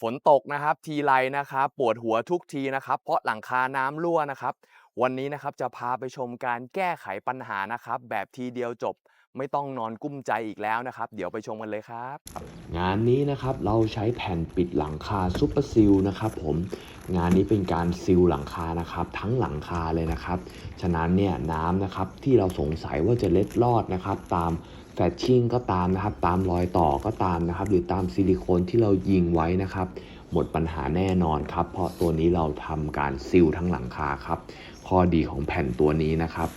ฝนตกนะครับทีไรนะครับ ปวดหัวทุกทีนะครับ เพราะหลังคาน้ำรั่วนะครับ วันนี้นะครับจะพาไปชมการแก้ไขปัญหานะครับ แบบทีเดียวจบไม่ต้องนอนกุ้มใจอีกแล้วนะครับ เดี๋ยวไปชมกันเลยครับ งานนี้นะครับเราใช้แผ่นปิดหลังคาซุปเปอร์ซิลนะครับผมงานนี้เป็นการซิลหลังคานะครับ ทั้งหลังคาเลยนะครับ ฉะนั้นเนี่ยน้ำนะครับที่เราสงสัยว่าจะเล็ดลอดนะครับ ตามแฟชชิ่งก็ตามนะครับ ตามรอยต่อก็ตามนะครับ หรือตามซิลิโคนที่เรายิงไว้นะครับ หมดปัญหาแน่นอนครับ เพราะตัวนี้เราทำการซิลทั้งหลังคาครับ ข้อดีของแผ่นตัวนี้นะครับ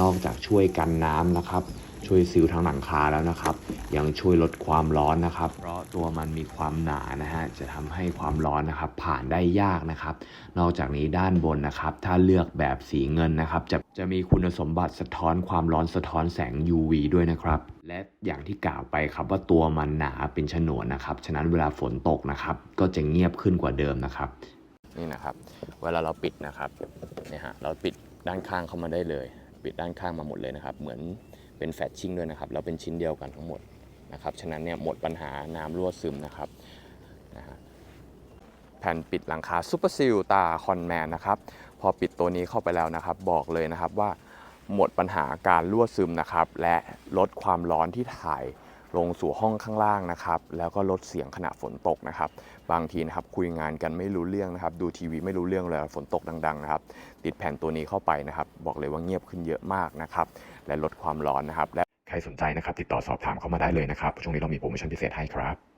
นอกจากช่วยกันน้ำนะครับ ช่วยซิลทั้งหลังคาแล้วนะครับ ยังช่วยลดความร้อนนะครับ เพราะตัวมันมีความหนานะฮะจะทำให้ความร้อนนะครับ ผ่านได้ยากนะครับ นอกจากนี้ด้านบนนะครับ ถ้าเลือกแบบสีเงินนะครับ จะจะมีคุณสมบัติสะท้อนความร้อนสะท้อนแสง UV ด้วยนะครับ และอย่างที่กล่าวไปครับว่าตัวมันหนาเป็นฉนวนนะครับ ฉะนั้นเวลาฝนตกนะครับ ก็จะเงียบขึ้นกว่าเดิมนะครับ นี่นะครับ เวลาเราปิดนะครับเนี่ยฮะเราปิดด้านข้างเข้ามาได้เลย ปิดด้านข้างมาหมดเลยนะครับ เหมือนเป็นแฟชชิ่งด้วยนะครับ เราเป็นชิ้นเดียวกันทั้งหมดนะครับ ฉะนั้นเนี่ยหมดปัญหาน้ำรั่วซึมนะครับนะฮะแผ่นปิดหลังคาซูเปอร์ซิลตาคอนแมนนะครับ พอปิดตัวนี้เข้าไปแล้วนะครับ บอกเลยนะครับว่า หมดปัญหาการรั่วซึมนะครับ และลดความร้อนที่ถ่ายลงสู่ห้องข้างล่างนะครับ แล้วก็ลดเสียงขณะฝนตกนะครับ บางทีนะครับคุยงานกันไม่รู้เรื่องนะครับ ดูทีวีไม่รู้เรื่องเลยฝนตกดังๆนะครับ ติดแผ่นตัวนี้เข้าไปนะครับ บอกเลยว่าเงียบขึ้นเยอะมากนะครับ และลดความร้อนนะครับ และใครสนใจนะครับ ติดต่อสอบถามเข้ามาได้เลยนะครับ ช่วงนี้เรามีโปรโมชั่นพิเศษให้ครับ